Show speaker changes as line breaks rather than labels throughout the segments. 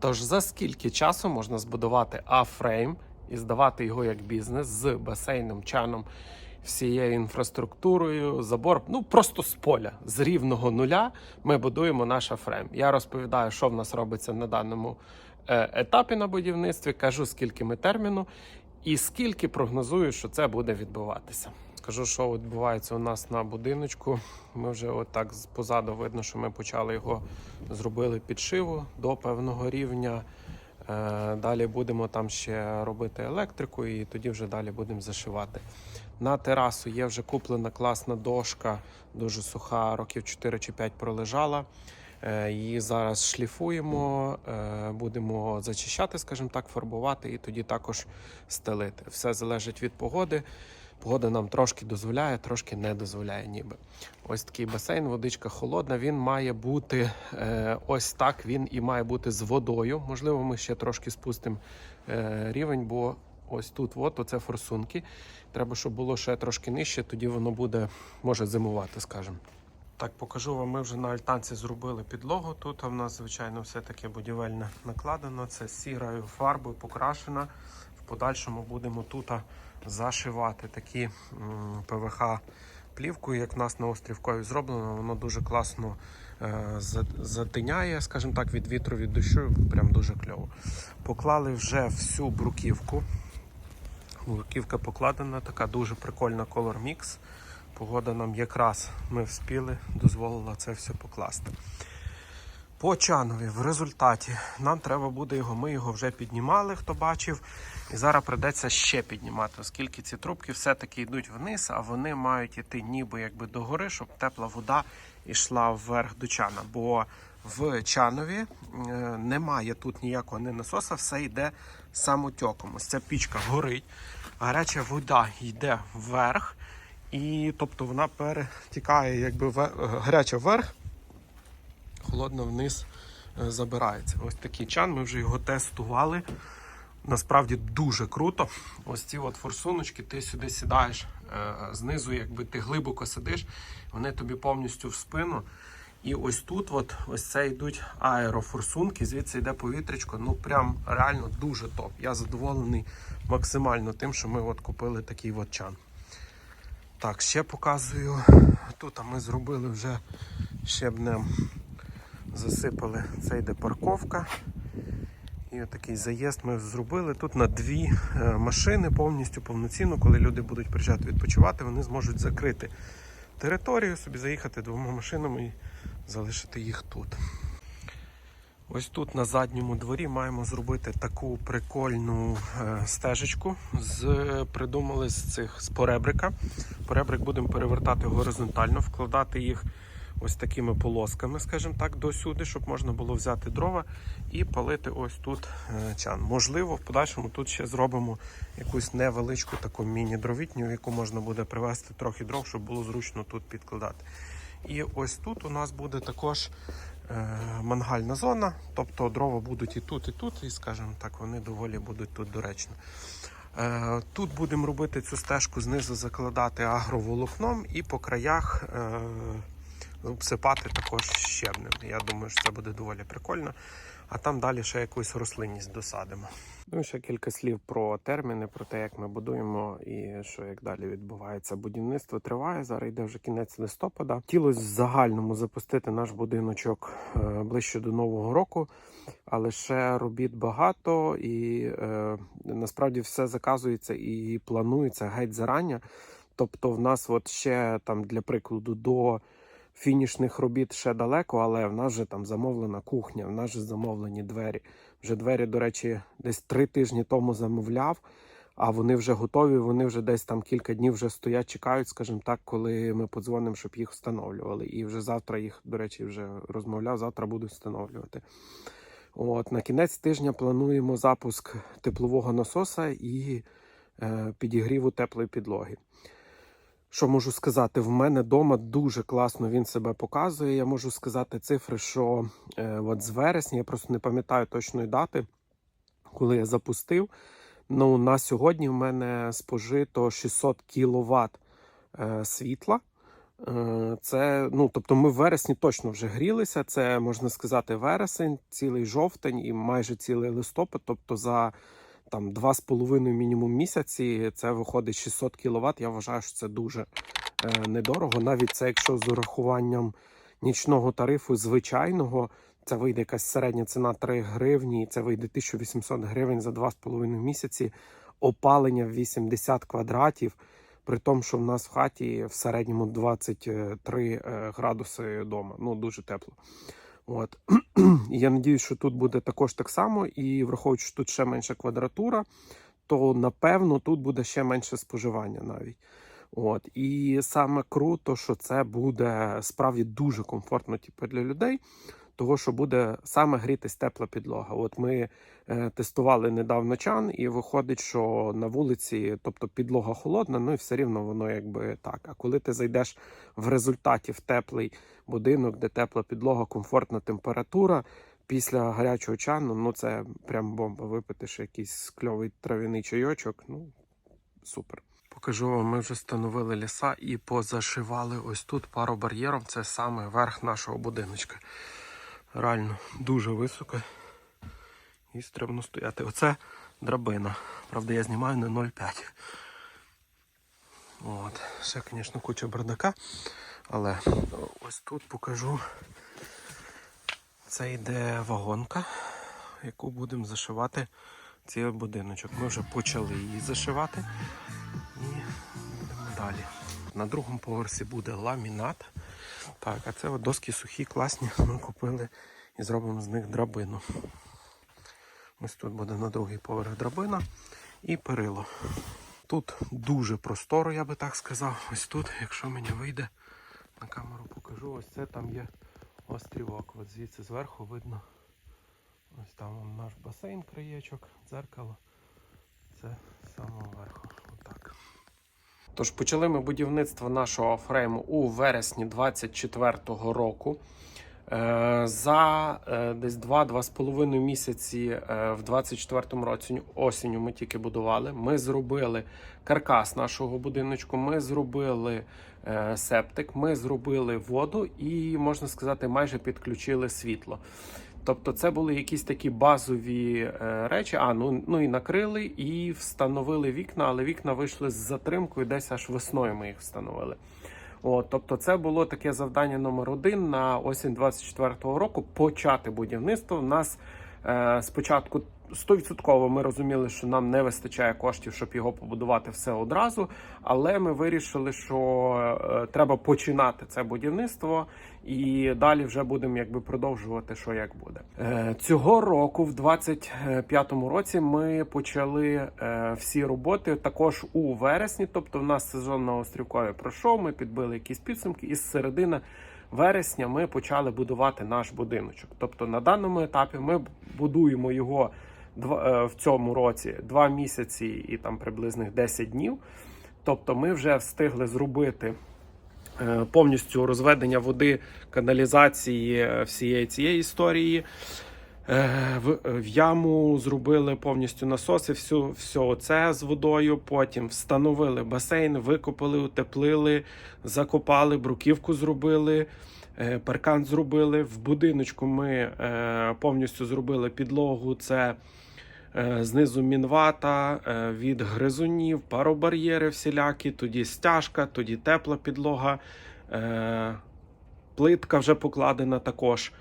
Тож за скільки часу можна збудувати А-фрейм і здавати його як бізнес з басейном, чаном, всією інфраструктурою, забор, ну просто з поля, з рівного нуля ми будуємо наш А-фрейм. Я розповідаю, що в нас робиться на даному е, етапі на будівництві, кажу, скільки ми терміну і скільки прогнозую, що це буде відбуватися. Скажу, що відбувається у нас на будиночку. Ми вже отак позаду видно, що ми почали його зробили підшиву до певного рівня. Е, Далі будемо там ще робити електрику, і тоді вже далі будемо зашивати. На терасу є вже куплена класна дошка, дуже суха, років 4 чи 5 пролежала. Е, Її зараз шліфуємо, е, будемо зачищати, скажімо так, фарбувати і тоді також стелити. Все залежить від погоди. Погода нам трошки дозволяє, трошки не дозволяє, ніби. Ось такий басейн, водичка холодна. Він має бути е, ось так. Він і має бути з водою. Можливо, ми ще трошки спустимо е, рівень, бо ось тут, от, оце форсунки. Треба, щоб було ще трошки нижче, тоді воно буде може зимувати, скажімо. Так, покажу вам. Ми вже на альтанці зробили підлогу. Тут в нас, звичайно, все таке будівельне накладено. Це сірою фарбою покрашена. В подальшому будемо тут зашивати такі ПВХ плівкою, як в нас на острівкові зроблено. Воно дуже класно е, затиняє, скажімо так, від вітру, від дощу. Прям дуже кльово. Поклали вже всю бруківку. Бруківка покладена, така дуже прикольна Color Mix. Погода нам якраз ми вспіли, дозволила це все покласти. По чанові в результаті нам треба буде його. Ми його вже піднімали, хто бачив. І зараз придеться ще піднімати, оскільки ці трубки все-таки йдуть вниз, а вони мають іти ніби якби догори, щоб тепла вода йшла вверх до чана. Бо в чанові е, немає тут ніякого ні насоса, все йде самотьоком. Ось ця пічка горить, гаряча вода йде вверх, і тобто вона перетікає, якби гаряча вверх, холодно вниз е, забирається. Ось такий чан, ми вже його тестували. Насправді дуже круто. Ось ці от форсуночки, ти сюди сідаєш е, знизу, якби ти глибоко сидиш, вони тобі повністю в спину. І ось тут, от, ось це йдуть аерофорсунки, звідси йде повітрячко. Ну прям реально дуже топ. Я задоволений максимально тим, що ми от купили такий от чан. Так, ще показую. Тут ми зробили вже щебнем, засипали. Це йде парковка. І отакий заїзд ми зробили. Тут на дві е, машини повністю повноцінно, коли люди будуть приїжджати відпочивати, вони зможуть закрити територію, собі заїхати двома машинами і залишити їх тут. Ось тут на задньому дворі маємо зробити таку прикольну е, стежечку. З, придумали з цих з поребрика. Поребрик будемо перевертати горизонтально, вкладати їх ось такими полосками, скажімо так, досюди, щоб можна було взяти дрова і палити ось тут е, чан. Можливо, в подальшому тут ще зробимо якусь невеличку таку міні-дровітню, яку можна буде привезти трохи дров, щоб було зручно тут підкладати. І ось тут у нас буде також е, мангальна зона, тобто дрова будуть і тут, і тут, і, скажімо так, вони доволі будуть тут доречно. Е, Тут будемо робити цю стежку знизу закладати агроволокном і по краях обсипати також щебнем. Я думаю, що це буде доволі прикольно. А там далі ще якусь рослинність досадимо. Ну ще кілька слів про терміни, про те, як ми будуємо і що як далі відбувається. Будівництво триває. Зараз йде вже кінець листопада. Хотілося в загальному запустити наш будиночок е, ближче до нового року, але ще робіт багато, і е, насправді все заказується і планується геть зарання. Тобто, в нас от ще там для прикладу до фінішних робіт ще далеко, але в нас вже там замовлена кухня, в нас вже замовлені двері. Вже двері, до речі, десь три тижні тому замовляв, а вони вже готові. Вони вже десь там кілька днів вже стоять, чекають, скажімо так, коли ми подзвонимо, щоб їх встановлювали. І вже завтра їх, до речі, вже розмовляв. Завтра будуть встановлювати. От на кінець тижня плануємо запуск теплового насоса і е, підігріву теплої підлоги. Що можу сказати? В мене вдома дуже класно він себе показує. Я можу сказати цифри, що е, от з вересня, я просто не пам'ятаю точної дати, коли я запустив. Ну, на сьогодні в мене спожито 600 кВт е, світла. Е, Це, ну, тобто ми в вересні точно вже грілися. Це можна сказати вересень, цілий жовтень і майже цілий листопад. Тобто за там 2,5 мінімум місяці це виходить 600 кВт. Я вважаю, що це дуже е, недорого. Навіть це якщо з урахуванням нічного тарифу звичайного, це вийде якась середня ціна 3 гривні, це вийде 1800 гривень за 2,5 місяці. Опалення в 80 квадратів. При тому, що в нас в хаті в середньому 23 е, градуси вдома. Ну, дуже тепло. От. Я надіюсь, що тут буде також так само. І враховуючи, що тут ще менша квадратура, то напевно тут буде ще менше споживання навіть. От. І саме круто, що це буде справді дуже комфортно типу, для людей, того що буде саме грітись тепла підлога. От ми е, тестували недавно чан, і виходить, що на вулиці, тобто підлога холодна, ну і все рівно воно якби так. А коли ти зайдеш в результаті в теплий будинок, де тепла підлога, комфортна температура. Після гарячого чану, ну це прям бомба. Випити якийсь кльовий трав'яний чайочок. Ну супер. Покажу вам, ми вже встановили ліса і позашивали ось тут паробар'єром. Це саме верх нашого будиночка. Реально дуже високо. І стрибно стояти. Оце драбина. Правда, я знімаю на 0,5. От. Ще, звісно, куча бардака. Але ось тут покажу. Це йде вагонка, яку будемо зашивати цей будиночок. Ми вже почали її зашивати і будемо далі. На другому поверсі буде ламінат. Так, а це от доски сухі, класні. Ми купили і зробимо з них драбину. Ось тут буде на другий поверх драбина і перило. Тут дуже просторо, я би так сказав. Ось тут, якщо мені вийде, на камеру покажу, ось це там є острівок. От звідси зверху видно. Ось там наш басейн, краєчок, дзеркало. Це з самого верху. Тож почали ми будівництво нашого фрейму у вересні 24-го року. Е, За е, десь 2-2,5 місяці е, в 24-му році осінню ми тільки будували. Ми зробили каркас нашого будиночку, ми зробили септик, ми зробили воду і, можна сказати, майже підключили світло. Тобто, це були якісь такі базові е, речі. А ну, ну і накрили, і встановили вікна, але вікна вийшли з затримкою, десь аж весною ми їх встановили. От, тобто, це було таке завдання номер один на осінь 24-го року почати будівництво. У нас спочатку 100% ми розуміли, що нам не вистачає коштів, щоб його побудувати все одразу. Але ми вирішили, що е, треба починати це будівництво, і далі вже будемо якби продовжувати, що як буде. Е, цього року, в 25-му році, ми почали е, всі роботи також у вересні. Тобто, в нас сезон на острівкові пройшов. Ми підбили якісь підсумки, і з середини вересня ми почали будувати наш будиночок. Тобто, на даному етапі ми будуємо його е, в цьому році два місяці і там приблизних 10 днів. Тобто, ми вже встигли зробити е, повністю розведення води, каналізації е, всієї цієї історії. Е, В, в яму зробили повністю насоси, всю, все це з водою. Потім встановили басейн, викопали, утеплили, закопали, бруківку зробили, е, паркан зробили. В будиночку ми е, повністю зробили підлогу. Це знизу мінвата, від гризунів, паробар'єри всілякі, тоді стяжка, тоді тепла підлога, плитка вже покладена також.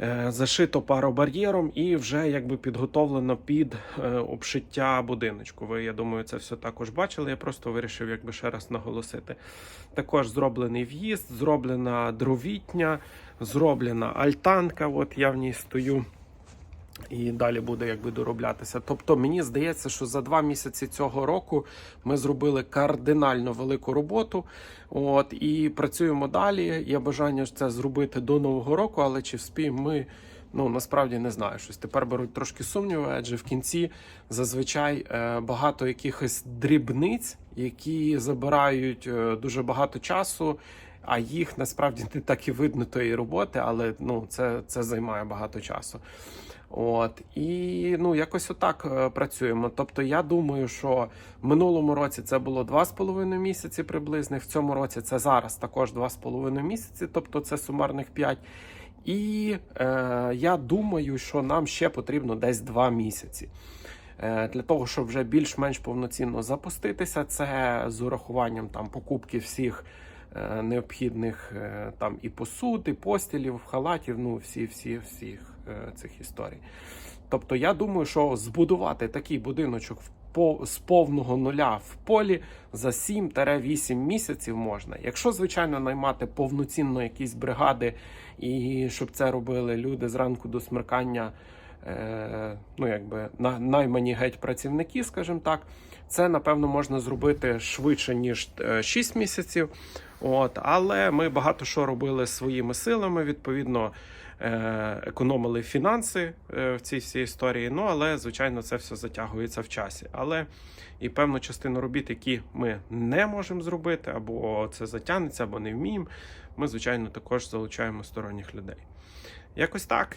Е, Зашито паробар'єром і вже якби підготовлено під е, обшиття будиночку. Ви, я думаю, це все також бачили. Я просто вирішив якби ще раз наголосити. Також зроблений в'їзд, зроблена дровітня, зроблена альтанка. От я в ній стою. І далі буде якби дороблятися. Тобто, мені здається, що за два місяці цього року ми зробили кардинально велику роботу. От і працюємо далі. Є бажання це зробити до нового року, але чи вспіємо ми? Ну насправді не знаю. Щось тепер беруть трошки сумніви, адже в кінці зазвичай е, багато якихось дрібниць, які забирають е, дуже багато часу. А їх насправді не так і видно тої роботи, але ну це, це займає багато часу. От і ну якось отак е, працюємо. Тобто, я думаю, що в минулому році це було 2,5 місяці приблизно. В цьому році це зараз також 2,5 місяці, тобто це сумарних 5. І е, я думаю, що нам ще потрібно десь 2 місяці. Е, Для того, щоб вже більш-менш повноцінно запуститися, це з урахуванням там покупки всіх необхідних е, там і посуд, і постілів, халатів, ну всі, всі, всіх е, цих історій. Тобто, я думаю, що збудувати такий будиночок в з повного нуля в полі за 7-8 місяців можна. Якщо, звичайно, наймати повноцінно якісь бригади, і щоб це робили люди зранку до смеркання, е, ну якби на наймані геть працівники, скажімо так, це напевно можна зробити швидше ніж 6 місяців. От, але ми багато що робили своїми силами. Відповідно, е, економили фінанси е, в цій всій історії. Ну але звичайно, це все затягується в часі. Але і певну частину робіт, які ми не можемо зробити, або це затягнеться, або не вміємо. Ми, звичайно, також залучаємо сторонніх людей. Якось так.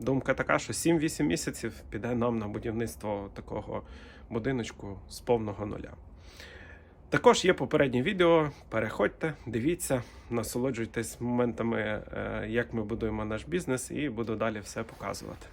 Думка така, що 7-8 місяців піде нам на будівництво такого будиночку з повного нуля. Також є попереднє відео. Переходьте, дивіться, насолоджуйтесь моментами, е, як ми будуємо наш бізнес, і буду далі все показувати.